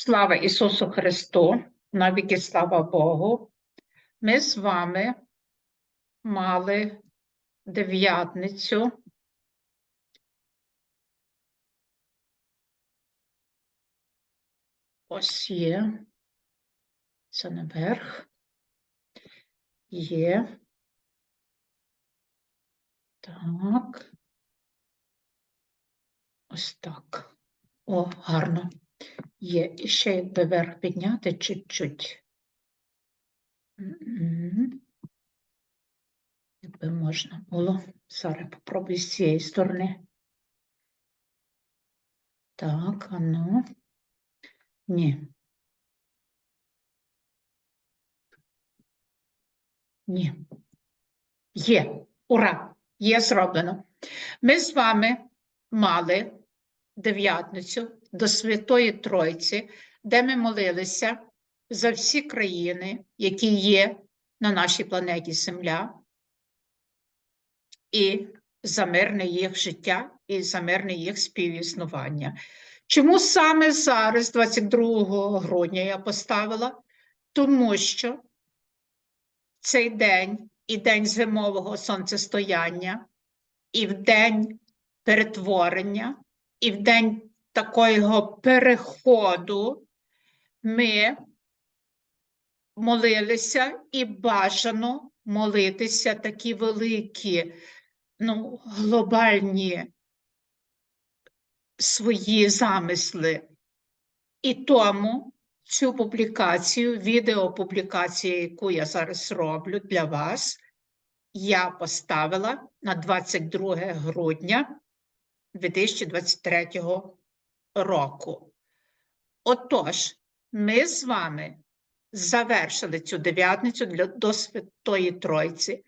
Слава Ісусу Христу, навіки слава Богу. Ми з вами мали дев'ятницю. Ось є. Це наверх. Є. Так. Ось так. О, гарно. Є. І ще вверх підняти чуть-чуть. Якби можна було. Зараз попробую з цієї сторони. Так, а ну. Ні. Ні. Є. Ура! Є зроблено. Ми з вами мали дев'ятницю до Святої Тройці, де ми молилися за всі країни, які є на нашій планеті Земля, і за мирне їх життя, і за мирне їх співіснування. Чому саме зараз, 22 грудня, я поставила? Тому що цей день і день зимового сонцестояння, і в день перетворення, і в день такого переходу ми молилися і бажано молитися такі великі, ну, глобальні свої замисли. І тому цю публікацію, відеопублікацію, яку я зараз роблю для вас, я поставила на 22 грудня 2023 року. Отож, ми з вами завершили цю дев'ятницю до Святої Тройці.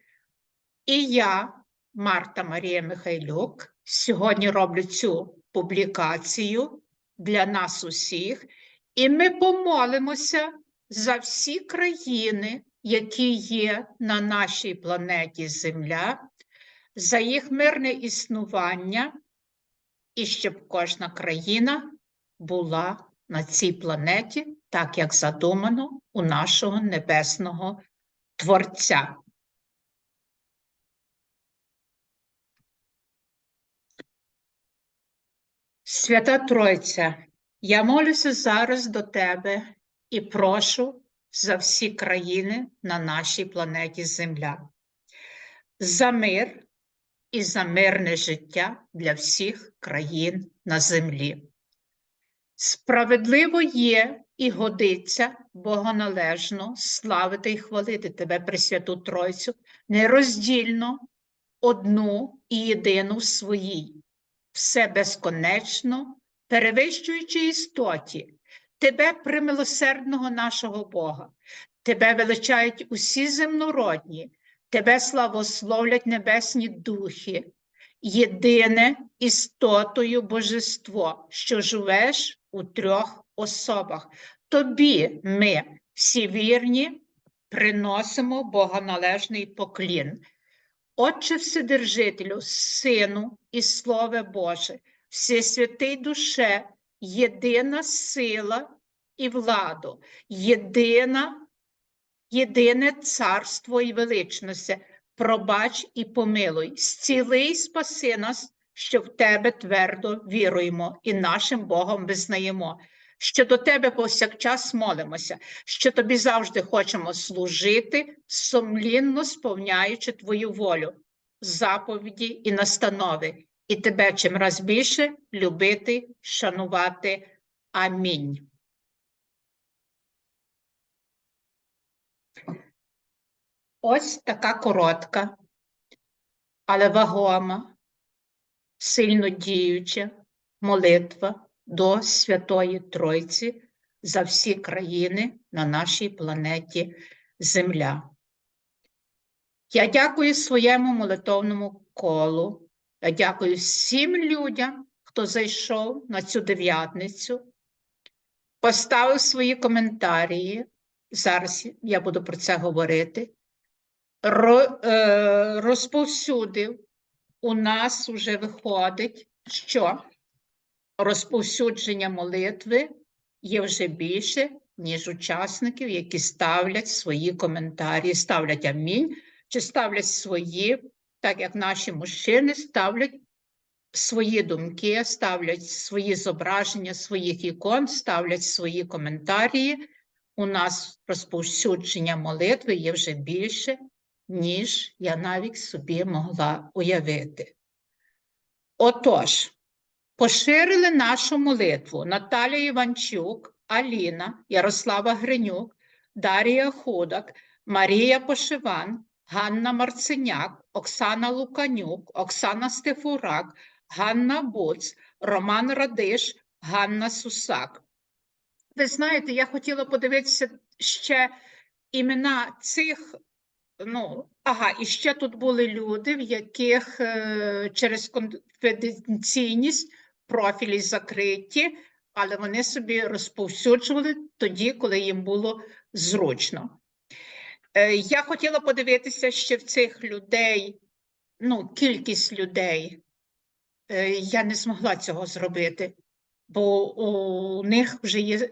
І я, Марта Марія Михайлюк, сьогодні роблю цю публікацію для нас усіх, і ми помолимося за всі країни, які є на нашій планеті Земля, за їх мирне існування, і щоб кожна країна була на цій планеті, так як задумано у нашого небесного Творця. Свята Тройця, я молюся зараз до Тебе і прошу за всі країни на нашій планеті Земля, за мир і за мирне життя для всіх країн на землі. Справедливо є і годиться богоналежно славити і хвалити Тебе, Пресвяту Тройцю, нероздільно одну і єдину в своїй, все безконечно, перевищуючи істоті, Тебе, примилосердного нашого Бога, Тебе величають усі земнородні, Тебе славословлять небесні духи, єдине істотою божество, що живеш у трьох особах. Тобі ми, всі вірні, приносимо богоналежний поклін. Отче Вседержителю, Сину і Слове Боже, Всесвятий душе, єдина сила і владу, єдина, єдине царство і величності, пробач і помилуй, зціли і спаси нас, що в Тебе твердо віруємо і нашим Богом визнаємо, що до Тебе повсякчас молимося, що Тобі завжди хочемо служити, сумлінно сповняючи Твою волю, заповіді і настанови, і Тебе чим раз більше любити, шанувати. Амінь. Ось така коротка, але вагома, сильно діюча молитва до Святої Тройці за всі країни на нашій планеті Земля. Я дякую своєму молитовному колу. Я дякую всім людям, хто зайшов на цю дев'ятницю, поставив свої коментарі. Зараз я буду про це говорити. Е, Розповсюдив. У нас вже виходить, що розповсюдження молитви є вже більше, ніж учасників, які ставлять свої коментарі, ставлять амінь, чи ставлять свої, так як наші мужчини ставлять свої думки, ставлять свої зображення своїх ікон, ставлять свої коментарі. У нас розповсюдження молитви є вже більше, ніж я навіть собі могла уявити. Отож, поширили нашу молитву Наталія Іванчук, Аліна, Ярослава Гринюк, Дарія Худак, Марія Пошиван, Ганна Марциняк, Оксана Луканюк, Оксана Стефурак, Ганна Боц, Роман Радиш, Ганна Сусак. Ви знаєте, я хотіла подивитися ще імена цих. Ну, ага, і ще тут були люди, в яких е, через конфіденційність профілі закриті, але вони собі розповсюджували тоді, коли їм було зручно. Е, я хотіла подивитися ще в цих людей, ну, кількість людей. Е, я не змогла цього зробити, бо у них вже є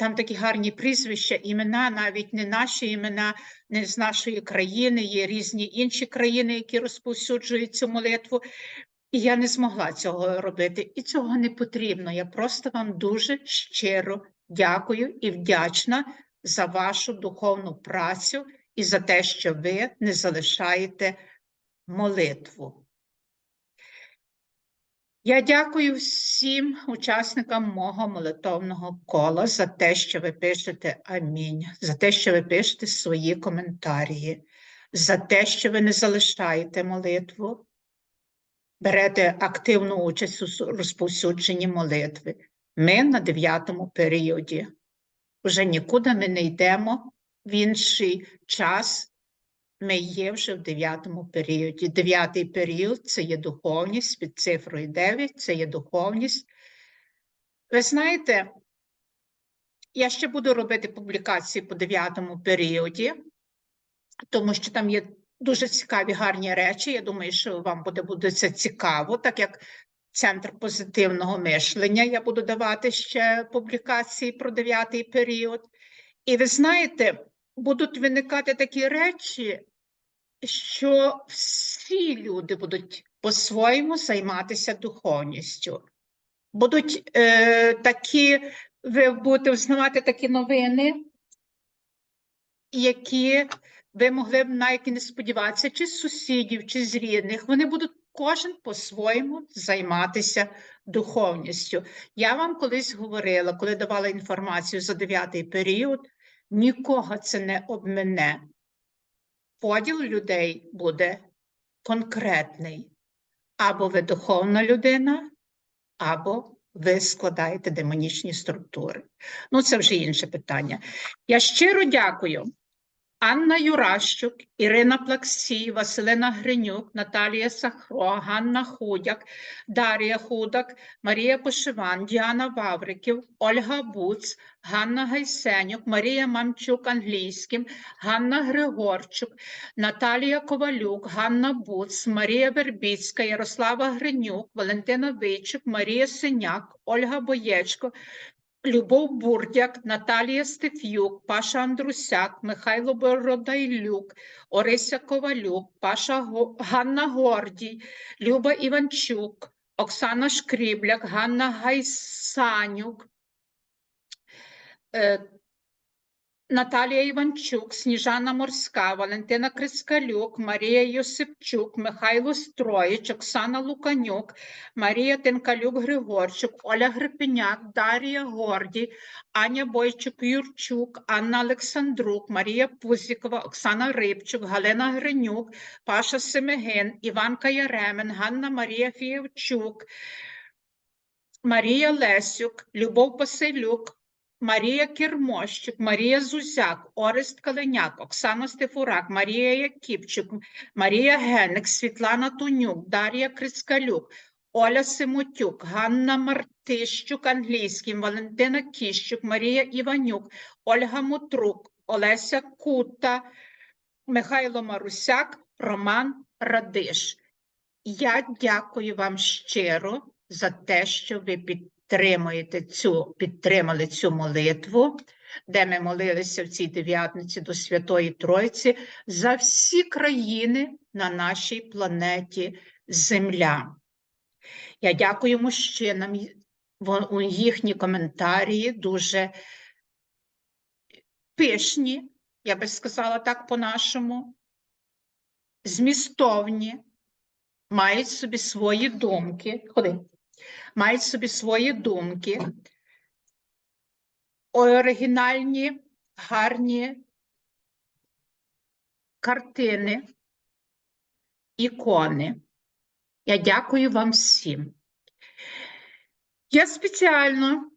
там такі гарні прізвища, імена, навіть не наші імена, не з нашої країни, є різні інші країни, які розповсюджують цю молитву. І я не змогла цього робити, і цього не потрібно. Я просто вам дуже щиро дякую і вдячна за вашу духовну працю і за те, що ви не залишаєте молитву. Я дякую всім учасникам мого молитовного кола за те, що ви пишете амінь, за те, що ви пишете свої коментарі, за те, що ви не залишаєте молитву, берете активну участь у розповсюдженні молитви. Ми на дев'ятому періоді. Уже нікуди ми не йдемо в інший час. Ми є вже в дев'ятому періоді. Дев'ятий період це є духовність під цифрою 9, це є духовність. Ви знаєте, я ще буду робити публікації по дев'ятому періоді, тому що там є дуже цікаві гарні речі. Я думаю, що вам буде, буде це цікаво, так як Центр позитивного мишлення. Я буду давати ще публікації про дев'ятий період. І ви знаєте, будуть виникати такі речі, що всі люди будуть по-своєму займатися духовністю. Будуть е, такі, ви будете взнавати такі новини, які ви могли б навіть і не сподіватися, чи з сусідів, чи з рідних. Вони будуть кожен по-своєму займатися духовністю. Я вам колись говорила, коли давала інформацію за дев'ятий період, нікого це не обмене поділ людей буде конкретний. Або ви духовна людина, або ви складаєте демонічні структури. Ну, це вже інше питання. Я щиро дякую Анна Юращук, Ірина Плаксій, Василина Гринюк, Наталія Сахро, Ганна Худяк, Дар'я Худак, Марія Пошиван, Діана Вавриків, Ольга Буц, Ганна Гайсенюк, Марія Мамчук англійським, Ганна Григорчук, Наталія Ковалюк, Ганна Буц, Марія Вербіцька, Ярослава Гринюк, Валентина Вийчук, Марія Синяк, Ольга Боєчко, Любов Бурдяк, Наталія Стеф'юк, Паша Андрусяк, Михайло Бородайлюк, Орися Ковалюк, Паша. Ганна Гордій, Люба Іванчук, Оксана Шкрібляк, Ганна Гайсанюк, е, Наталія Іванчук, Сніжана Морська, Валентина Крискалюк, Марія Йосипчук, Михайло Строїч, Оксана Луканюк, Марія Тенкалюк Григорчук, Оля Грипеняк, Дарія Гордій, Аня Бойчук Юрчук, Анна Олександрук, Марія Пузікова, Оксана Рибчук, Галина Гринюк, Паша Семигин, Іванка Яремен, Ганна Марія Фієвчук, Марія Лесюк, Любов Паселюк, Марія Кермощук, Марія Зузяк, Орест Калиняк, Оксана Стефурак, Марія Якіпчук, Марія Генник, Світлана Тунюк, Дар'я Крискалюк, Оля Симотюк, Ганна Мартищук англійським, Валентина Кіщук, Марія Іванюк, Ольга Мутрук, Олеся Кута, Михайло Марусяк, Роман Радиш. Я дякую вам щиро за те, що ви підтримуєте підтримуєте цю, підтримали цю молитву, де ми молилися в цій дев'ятниці до Святої Тройці за всі країни на нашій планеті Земля. Я дякую мужчинам. Їхні коментарі дуже пишні, я би сказала так по-нашому, змістовні, мають собі свої думки. Ходи. Мають собі свої думки, оригінальні, гарні картини, ікони. Я дякую вам всім. Я спеціально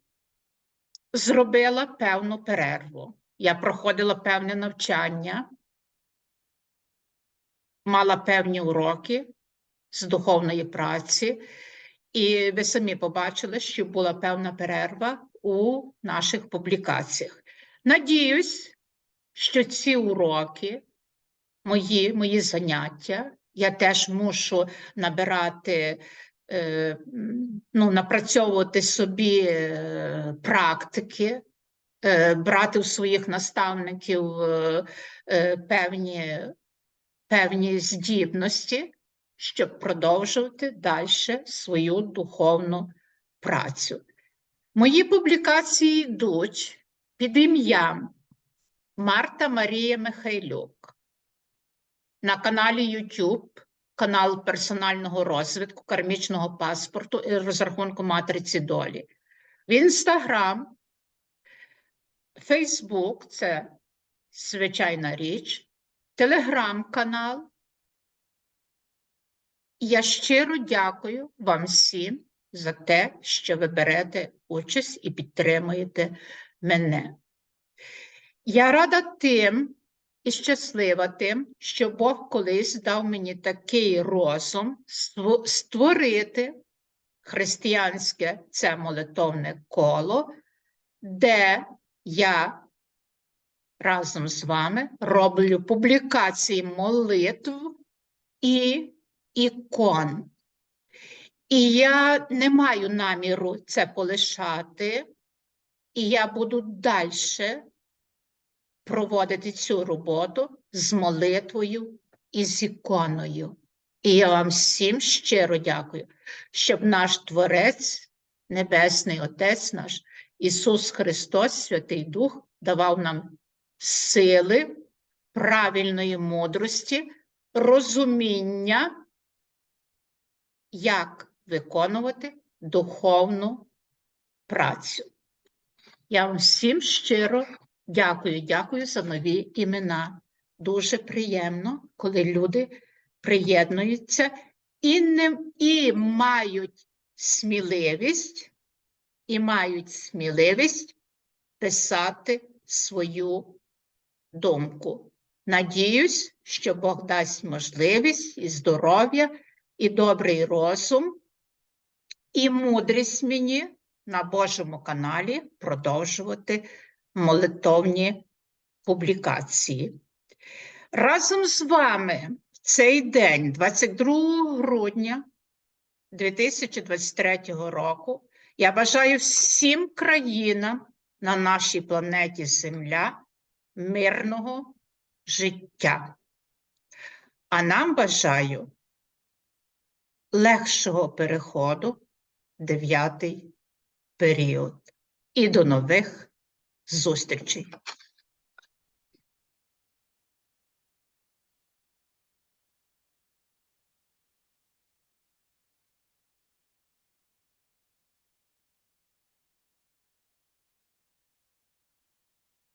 зробила певну перерву. Я проходила певне навчання, мала певні уроки з духовної праці, і ви самі побачили, що була певна перерва у наших публікаціях. Надіюсь, що ці уроки, мої, мої заняття, я теж мушу набирати, е, ну, напрацьовувати собі е, практики, е, брати у своїх наставників певні, певні здібності, щоб продовжувати далі свою духовну працю. Мої публікації йдуть під ім'ям Марта Марія Михайлюк на каналі YouTube, канал персонального розвитку, кармічного паспорту і розрахунку матриці долі. В Інстаграм, Фейсбук це звичайна річ, Телеграм-канал. Я щиро дякую вам всім за те, що ви берете участь і підтримуєте мене. Я рада тим і щаслива тим, що Бог колись дав мені такий розум створити християнське це молитовне коло, де я разом з вами роблю публікації молитв і ікон. І я не маю наміру це полишати, і я буду далі проводити цю роботу з молитвою і з іконою. І я вам всім щиро дякую, щоб наш Творець, Небесний Отець наш, Ісус Христос, Святий Дух, давав нам сили, правильної мудрості, розуміння, як виконувати духовну працю. Я вам всім щиро дякую, дякую за нові імена. Дуже приємно, коли люди приєднуються і, не, і мають сміливість, і мають сміливість писати свою думку. Надіюсь, що Бог дасть можливість і здоров'я, і добрий розум, і мудрість мені на Божому каналі продовжувати молитовні публікації. Разом з вами в цей день, 22 грудня 2023 року, я бажаю всім країнам на нашій планеті Земля мирного життя. А нам бажаю легшого переходу дев'ятий період. І до нових зустрічей!